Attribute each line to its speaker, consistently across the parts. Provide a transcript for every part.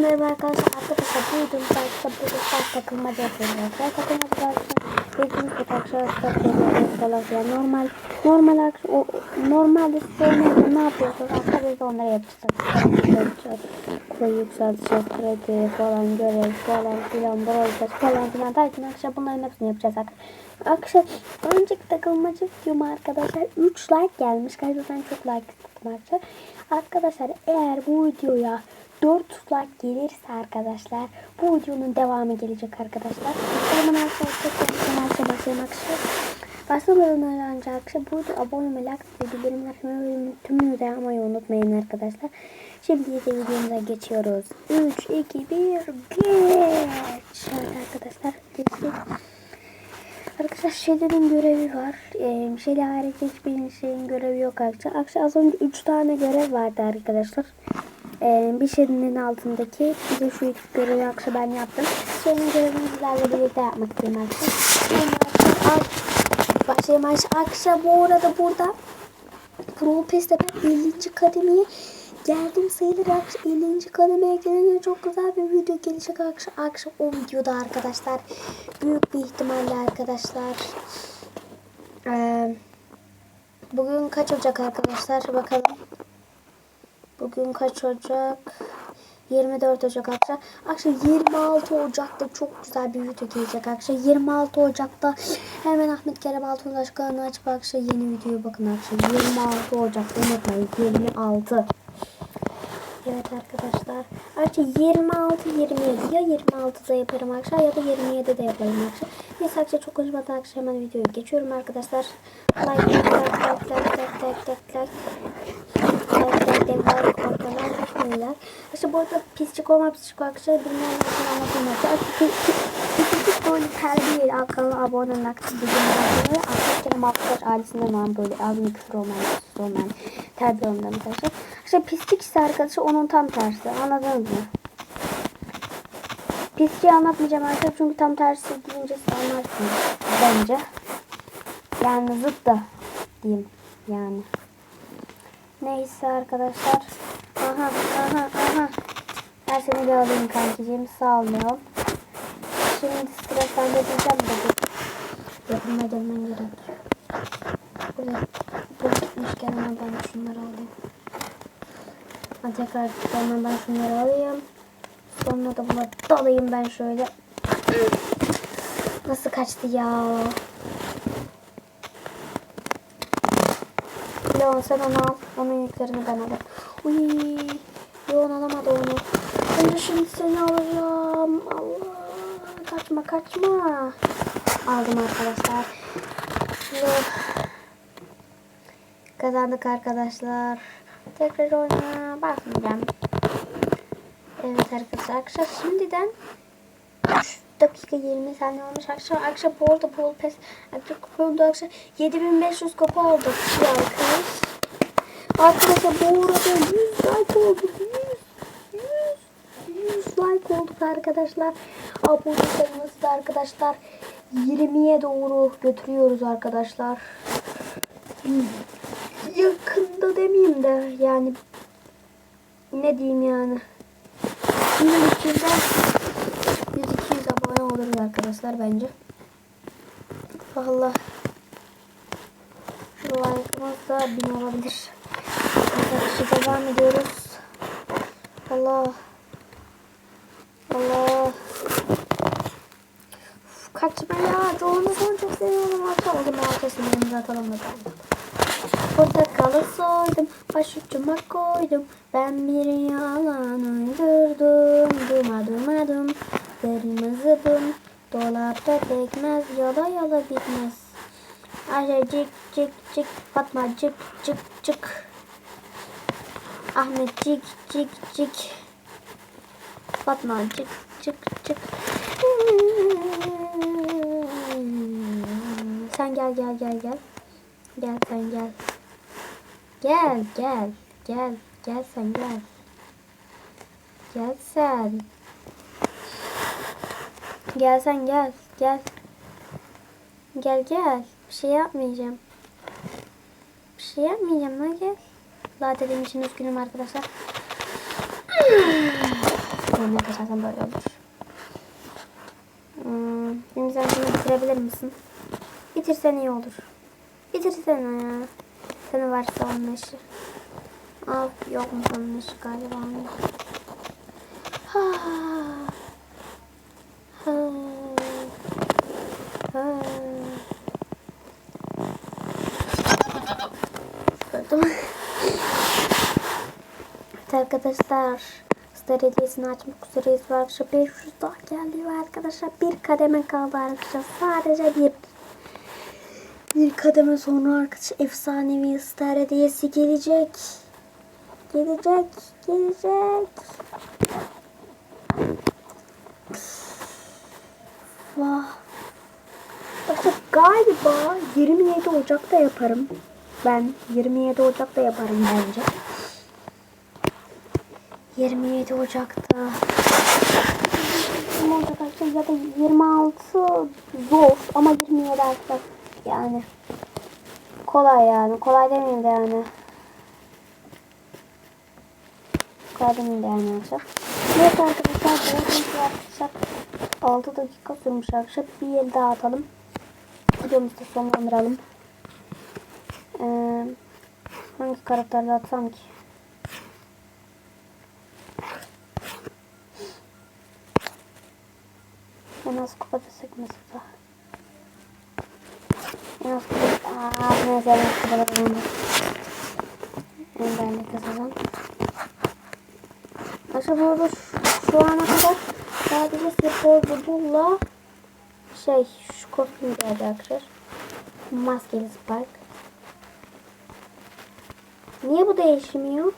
Speaker 1: merhaba arkadaşlar. Arkadaşlar videomuz arkadaşlar bu videomuz takılmaca yapıyoruz. arkadaşlar. Takılmaca arkadaşlar. Bildiğiniz gibi arkadaşlar takılmaca falan filan. Normal normal o normalde sevmediğinde ne yapıyorsunuz? Arkadaşlar onları yapacağız. Kupa yükselteceğiz. Kredi falan görev falan filan. Bırakacağız falan filan. Derken arkadaşlar bunların hepsini yapacağız arkadaşlar. Arkadaşlar önceki takılmaca videoma arkadaşlar 3 like gelmiş. Gerçekten çok like istedim arkadaşlar. Arkadaşlar eğer bu videoya 4 like gelirse arkadaşlar bu videonun devamı gelecek arkadaşlar. Zaman arkadaşlar kanalımıza başlayalım arkadaşlar. Başlamadan önce arkadaşlar bu videoya abone olmayı, like ve bildirimler tümünü de unutmayın arkadaşlar. Şimdi de videomuza geçiyoruz. 3, 2, 1, geç. Evet arkadaşlar geçtik. Arkadaşlar şeylerin görevi var. Ee, şeyle hariç hiçbir şeyin görevi yok arkadaşlar. Arkadaşlar az önce 3 tane görev vardı arkadaşlar. Ee, bir şeyin altındaki bir de şu iki görevi akşam ben yaptım. Şeyin görevini sizlerle birlikte yapmak istiyorum arkadaşlar. Başlayayım arkadaşlar. Arkadaşlar bu arada burada Pro Pass'te ben 50. kademeye geldim sayılır arkadaşlar. 50. kademeye gelince çok güzel bir video gelecek arkadaşlar. Akşam o videoda arkadaşlar. Büyük bir ihtimalle arkadaşlar. Ee, bugün kaç Ocak arkadaşlar bakalım. Bugün kaç Ocak? 24 Ocak arkadaşlar. Arkadaşlar 26 Ocak'ta çok güzel bir video gelecek arkadaşlar. 26 Ocak'ta hemen Ahmet Kerem Altuntaş kanalını açıp arkadaşlar yeni videoya bakın arkadaşlar. 26 Ocak'ta unutmayın. 26. Evet arkadaşlar. Arkadaşlar 26 27 ya 26'da yaparım arkadaşlar ya da 27'de yaparım arkadaşlar. Neyse arkadaşlar çok uzatmadan arkadaşlar hemen videoya geçiyorum arkadaşlar. Like like like like like like like like İşte bu arada pislik olma pislik arkadaşlar bilmeyen için anlatılmaz. Pislik böyle terbiye alakalı abone olmak bildiğim arkadaşlar Mahmut ailesinden olan böyle ağzını küfür olmayan, olmayan terbiye olmayan arkadaşlar. İşte pislik ise arkadaşlar onun tam tersi. Anladınız mı? Pisliği anlatmayacağım arkadaşlar çünkü tam tersi deyince siz anlarsınız bence. Yani zıt da diyeyim yani. Neyse arkadaşlar. Aha aha aha. Ben seni bir alayım kankiciğim. Sağ ol Leon. Şimdi sıra sende diyeceğim de. Yakınma gelmen gerek. Buraya bu gitmişken hemen ben şunları alayım. Hadi tekrar hemen ben şunları alayım. Sonra da bunları dalayım ben şöyle. Nasıl kaçtı ya? Leon sen onu al. Onun yüklerini ben alırım. Uy, Leon alamadı onu. De şimdi seni alacağım. Allah. Kaçma kaçma. Aldım arkadaşlar. Kazandık arkadaşlar. Tekrar oyuna bakmayacağım. Evet arkadaşlar. Arkadaşlar şimdiden 3 dakika 20 saniye olmuş. Arkadaşlar arkadaşlar bu arada Brawl Pass arkadaşlar kupa oldu arkadaşlar. 7500 kupa oldu. Arkadaş. Arkadaşlar bu arada 100 like oldu. 100 100 100 like olduk arkadaşlar. Abone sayımızı da arkadaşlar 20'ye doğru götürüyoruz arkadaşlar. Yakında demeyeyim de yani ne diyeyim yani. Yine içinde 100-200 abone oluruz arkadaşlar bence. Valla şu like'ımız da 1000 olabilir. Arkadaşlar devam ediyoruz. Allah. Allah. Uf, kaçma ya. Çoğunu son çok seviyorum. Zaman arkasını atalım bakalım. Portakalı soydum, başucuma koydum. Ben bir yalan uydurdum, dumadım Kırmızı bun, dolapta pekmez, yola yola bitmez. Ayşe cik cik cik, Fatma cik cik cik. Ahmet cik cik cik. Fatma cik cik cik. Sen gel gel gel gel. Gel sen gel. Gel gel gel gel sen gel. Gel sen. Gel sen gel gel. Gel gel. Bir şey yapmayacağım. Bir şey yapmayacağım lan gel. La dediğim için üzgünüm arkadaşlar. Tamam arkadaşlar böyle olur. Hmm, şimdi sen şunu bitirebilir misin? Bitirsen iyi olur. Bitirsene ya. Senin varsa onun işi. Al yok mu onun işi galiba. Ha. Ha. Ha. Öldüm. Evet arkadaşlar. Star hediyesini açmak üzereyiz bu akşam. 500 daha geldi ve arkadaşlar. Bir kademe kaldı arkadaşlar. Sadece bir. Bir kademe sonra arkadaşlar efsanevi star hediyesi gelecek. Gelecek. Gelecek. Vah. Arkadaşlar galiba 27 Ocak'ta yaparım. Ben 27 Ocak'ta yaparım bence. 27 Ocak'ta. Ama Ocak arkadaşlar ya da 26 zor ama 27 arkadaşlar yani kolay yani kolay demeyeyim de yani kolay demeyeyim de yani arkadaşlar. Evet arkadaşlar gibi arkadaşlar 6 dakika sürmüş arkadaşlar bir el daha atalım. Videomuzu sonlandıralım. Ee, hangi karakterle atsam ki? En az kupada sıkması En az kupada... Aaa neyse en az kupada kazandım. En değerli kazanan. Aşağı bu arada şu, ana kadar sadece spor budulla şey şu kostüm geldi arkadaşlar. Maskeli Spike. Niye bu değişmiyor?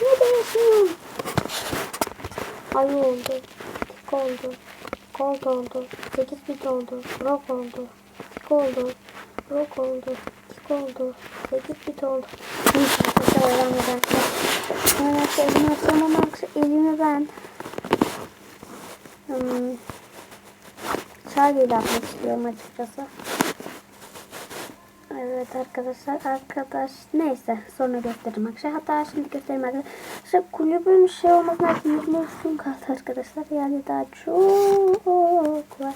Speaker 1: Niye değişmiyor? Ay oldu. Tik oldu. Gold oldu. 8 bit oldu. Rock oldu. Tik oldu. Rock oldu. Tik oldu. 8 bit oldu. Neyse arkadaşlar devam edelim. Arkadaşlar elimi açsam ama elimi ben hmm, Charlie yapmak istiyorum açıkçası. Evet arkadaşlar arkadaş neyse sonra gösteririm arkadaşlar. Hatta şimdi göstereyim arkadaşlar. Kulübün şey olmasına yüzme üstün kaldı arkadaşlar. Yani daha çok var.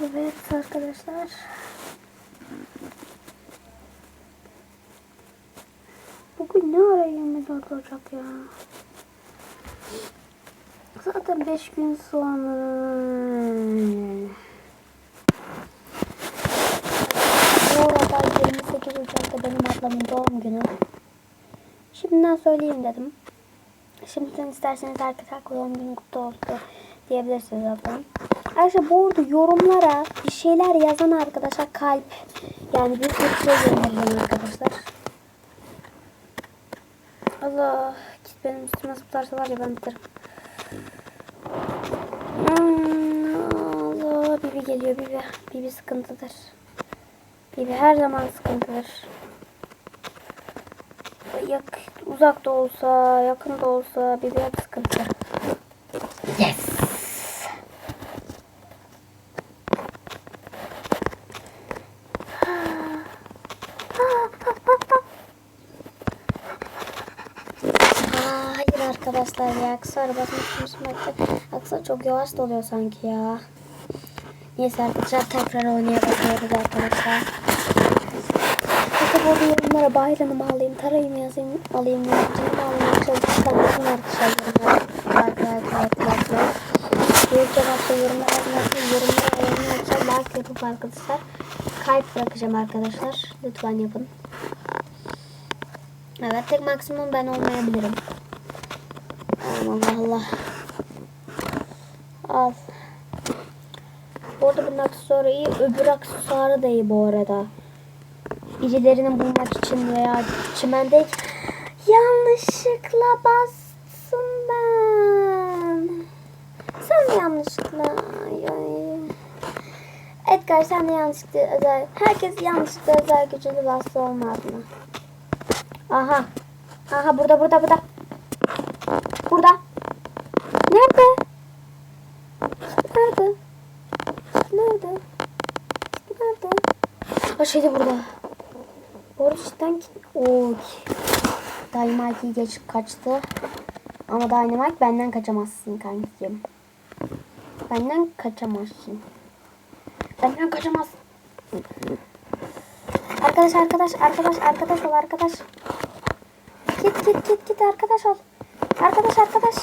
Speaker 1: Evet arkadaşlar. Bugün ne ara 24 Ocak ya? Zaten 5 gün sonra. Bu arada 28 Ablamın doğum günü. Şimdiden söyleyeyim dedim. Şimdiden isterseniz arkadaşlar doğum günü kutlu olsun diyebilirsiniz ablam. Arkadaşlar bu arada yorumlara bir şeyler yazan arkadaşlar kalp yani bir sürü şey gönderin arkadaşlar. Allah git benim üstüme zıplarsa var ya ben biterim. Hmm, Allah Bibi geliyor Bibi. Bibi sıkıntıdır. Bibi her zaman sıkıntıdır. Yak, uzak da olsa, yakın da olsa Bibi hep sıkıntı. Yes. Hayır arkadaşlar ya aksar basmak aksar çok yavaş doluyor sanki ya. Neyse arkadaşlar tekrar oynayabiliyoruz arkadaşlar. Hatta bu yorumlara bayramı mı alayım, tarayı mı yazayım, alayım, yapacağım mı alayım, yazın arkadaşlar. Like, like, like, like, like. Bir cevapta yorumlar yazmazsa yorumlara yorumlarsa like yapıp arkadaşlar. Kalp bırakacağım arkadaşlar. Lütfen yapın. Evet tek maksimum ben olmayabilirim. Allah Allah. Al. Orada bir aksesuarı iyi. Öbür aksesuarı da iyi bu arada. Birilerini bulmak için veya çimende yanlışlıkla bastım ben. Sen de yanlışlıkla. Edgar sen de yanlışlıkla özel. Herkes yanlışlıkla özel gücünü bastı olmaz mı? Aha. Aha burada burada burada. Burada. Nerede? Nerede? Nerede? Nerede? Ha şeyde burada. Ki... Oo. Dynamite'i geç kaçtı. Ama Dynamite benden kaçamazsın kankim. Benden kaçamazsın. Benden kaçamazsın. Arkadaş arkadaş arkadaş arkadaş ol arkadaş. Git git git git arkadaş ol. Arkadaş arkadaş.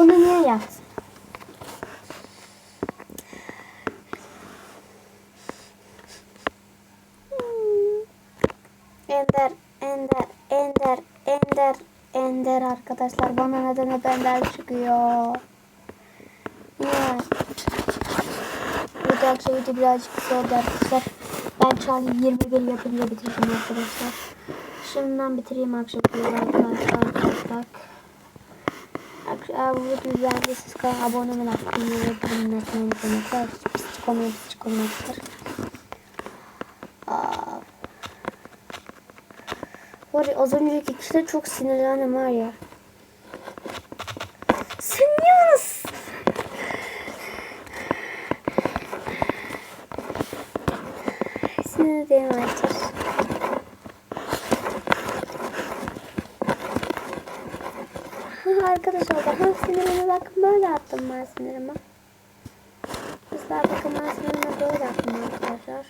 Speaker 1: Bunu niye yaptın? Hmm. Ender, Ender, Ender, Ender, Ender arkadaşlar bana neden hep Ender çıkıyor? Niye? Bu da akşam video birazcık kısa oldu arkadaşlar. Ben Charlie 21 yapınca bitireceğim arkadaşlar. Şimdiden bitireyim akşam arkadaşlar. Tak. Eğer bu beğendiyseniz kanala abone olmayı, ve bildirimleri açmayı unutmayın. Pislik olmayı, pislik Var ya az önceki kişide çok sinirlendim var ya. Sen niye bana s- Sinir değilim artık. Arkadaşlar bakın sinirime bakın böyle attım ben sinirime. Kızlar bakın ben sinirime böyle attım arkadaşlar.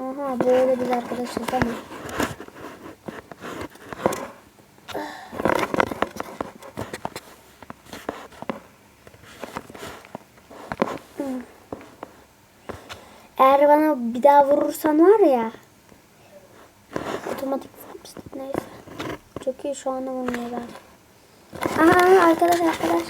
Speaker 1: Aha böyle biz arkadaşız değil? Hmm. Eğer bana bir daha vurursan var ya otomatik neyse. Çok iyi şu anda vurmuyorlar. Aha aha, arkadaş arkadaş.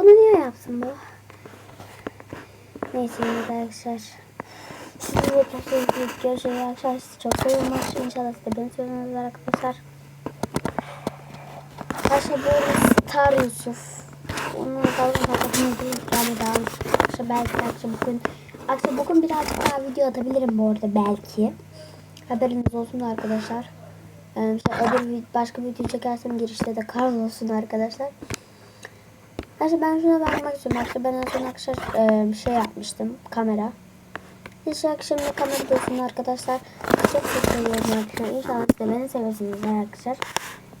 Speaker 1: Ana! Bunu bu? Neyse arkadaşlar. Sizi de çok sevdiğiniz görüşürüz arkadaşlar. Çok seviyorum. İnşallah siz de beni seviyorsunuz arkadaşlar. Arkadaşlar böyle Star Yusuf. Onun dalga takımı değil. Yani daha Arkadaşlar belki akşam bugün akşam bugün birazcık daha video atabilirim bu arada belki. Haberiniz olsun arkadaşlar. Ee, işte öbür vi- başka video çekersem girişte de kar olsun arkadaşlar. Arkadaşlar ben şuna bakmak istiyorum. Arkadaşlar ben en son arkadaşlar e, bir şey yapmıştım. Kamera. İnşallah şimdi kamera diyorsun arkadaşlar. Çok çok seviyorum arkadaşlar. İnşallah siz de beni seversiniz arkadaşlar.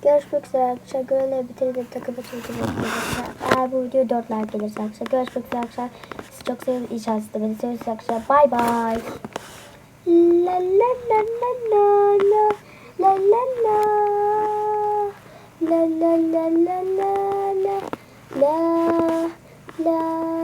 Speaker 1: Görüşmek üzere arkadaşlar. Görevleri bitirdim. Takım açıldı arkadaşlar. Eğer bu video 4 like gelirse arkadaşlar. Görüşmek üzere arkadaşlar. Sizi çok seviyorum. İnşallah siz de beni seversiniz arkadaşlar. Bye bye. La la la la la la la la la la la la la la la la